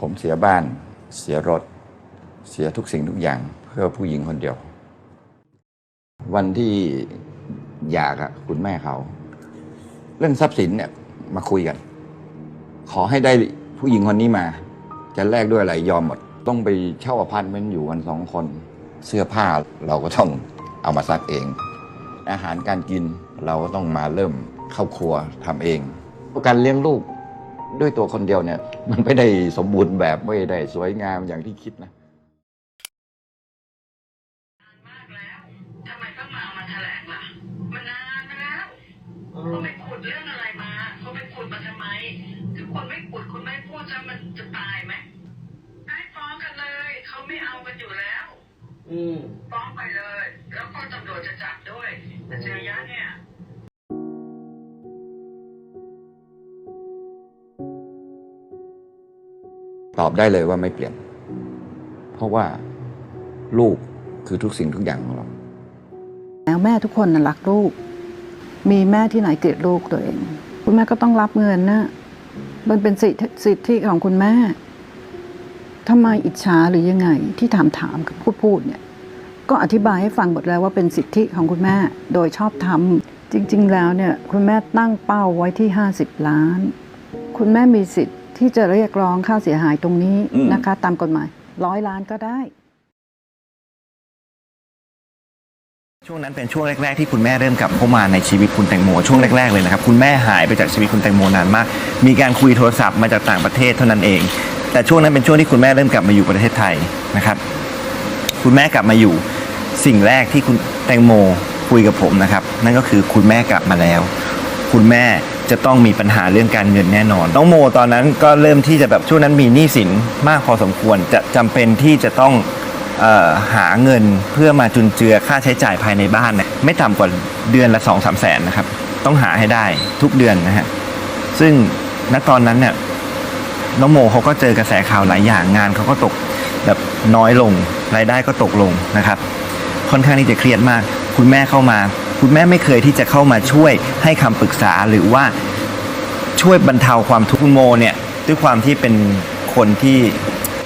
ผมเสียบ้าน เสียรถ เสียทุกสิ่งทุกอย่างเพื่อผู้หญิงคนเดียว วันที่หย่ากับคุณแม่เขา เรื่องทรัพย์สินเนี่ยมาคุยกัน ขอให้ได้ผู้หญิงคนนี้มา จะแลกด้วยอะไรยอมหมด ต้องไปเช่าอพาร์ตเมนต์อยู่กันสองคน เสื้อผ้าเราก็ต้องเอามาซักเอง อาหารการกินเราก็ต้องมาเริ่มเข้าครัวทำเองการเลี้ยงลูก ด้วยตัวคนเดียวเนี่ย มันไม่ได้สมบูรณ์แบบไม่ได้สวยงามอย่างที่คิดนะมากแล้วทำไมต้องมาเอามาแถลงล่ะมันนานมาแล้วเขาไปขุดเรื่องอะไรมาเขาไปขุดมาทำไมถ้าคนไม่ขุดคนไม่พูดจะมันจะตายไหมให้ฟ้องกันเลยเขาไม่เอากันอยู่แล้ว อืมฟ้องไปเลย แล้วก็ตำรวจจะจับ ตอบได้เลยว่าไม่เปลี่ยน เพราะว่าลูกคือทุกสิ่งทุกอย่างของเรา แล้วแม่ทุกคนนะรักลูก มีแม่ที่ไหนเกลียดลูกตัวเอง คุณแม่ก็ต้องรับเงินนะมันเป็นสิทธิสิทธิของคุณแม่ทำไมอิจฉาหรือยังไงที่ถามถามกับพูดพูดเนี่ย ก็อธิบายให้ฟังหมดแล้วว่าเป็นสิทธิของคุณแม่โดยชอบทำจริง ๆ แล้วเนี่ย คุณแม่ตั้งเป้าไว้ที่ 50 ล้าน คุณแม่มีสิทธิ ที่จะเรียกร้องค่าเสียหายตรงนี้อืมนะคะ ตามกฎหมายร้อยล้านก็ได้ ช่วงนั้นเป็นช่วงแรก ๆ ที่คุณแม่เริ่มกลับเข้ามาในชีวิตคุณแตงโมช่วงแรก ๆ เลยนะครับคุณแม่หายไปจากชีวิตคุณแตงโมนานมาก มีการคุยโทรศัพท์มาจากต่างประเทศเท่านั้นเอง แต่ช่วงนั้นเป็นช่วงที่คุณแม่เริ่มกลับมาอยู่ประเทศไทยนะครับ คุณแม่กลับมาอยู่สิ่งแรกที่คุณแตงโมคุยกับผมนะครับ นั่นก็คือคุณแม่กลับมาแล้ว คุณแม่ จะต้องมีปัญหาเรื่องการเงินแน่นอน น้องโมตอนนั้นก็เริ่มที่จะแบบช่วงนั้นมีหนี้สินมากพอสมควรจะจำเป็นที่จะต้องออหาเงินเพื่อมาจุนเจือค่าใช้จ่ายภายในบ้านเนี่ยไม่ต่ำกว่าเดือนละสองสามแสนนะครับ ต้องหาให้ได้ทุกเดือนนะฮะซึ่งณตอนนั้นเนี่ยน้องโมเขาก็เจอกระแสข่าวหลายอย่างงานเขาก็ตกแบบน้อยลงรายได้ก็ตกลงนะครับ ค่อนข้างที่จะเครียดมาก คุณแม่เข้ามา คุณแม่ไม่เคยที่จะเข้ามาช่วยให้คำปรึกษาหรือว่าช่วยบรรเทาความทุกข์คุณโมเนี่ยด้วยความที่เป็นคนที่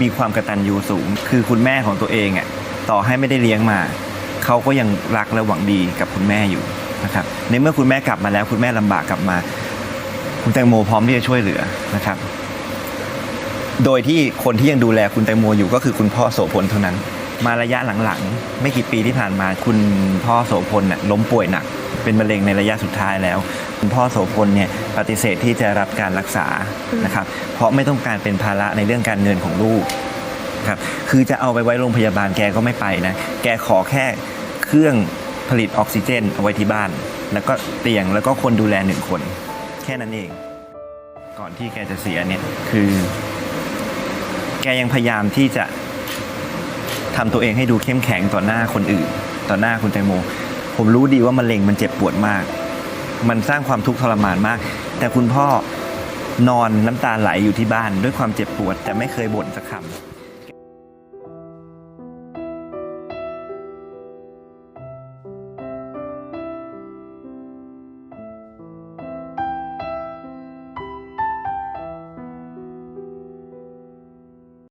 มีความกระตัญญูสูง คือคุณแม่ของตัวเองอะต่อให้ไม่ได้เลี้ยงมา เขาก็ยังรักและหวังดีกับคุณแม่อยู่นะครับในเมื่อคุณแม่กลับมาแล้วคุณแม่ลำบากกลับมา คุณแตงโมพร้อมที่จะช่วยเหลือนะครับ โดยที่คนที่ยังดูแลคุณแตงโมอยู่ก็คือคุณพ่อโสพลเท่านั้น มาระยะหลังๆ ไม่กี่ปีที่ผ่านมาคุณพ่อโสพลน่ะล้มป่วยหนัก เป็นมะเร็งในระยะสุดท้ายแล้ว คุณพ่อโสพลเนี่ยปฏิเสธที่จะรับการรักษานะครับเพราะไม่ต้องการเป็นภาระในเรื่องการเงินของลูกครับคือจะเอาไปไว้โรงพยาบาลแกก็ไม่ไปนะแกขอแค่เครื่องผลิตออกซิเจนเอาไว้ที่บ้าน แล้วก็เตียงแล้วก็คนดูแลหนึ่งคน แค่นั้นเอง ก่อนที่แกจะเสียเนี่ยคือ แกยังพยายามที่จะ ทำตัวเองให้ดูเข้มแข็งต่อหน้าคนอื่น ต่อหน้าคุณแตงโม ผมรู้ดีว่ามะเร็งมันเจ็บปวดมาก มันสร้างความทุกข์ทรมานมาก แต่คุณพ่อนอนน้ำตาไหลอยู่ที่บ้านด้วยความเจ็บปวด แต่ไม่เคยบ่นสักคำ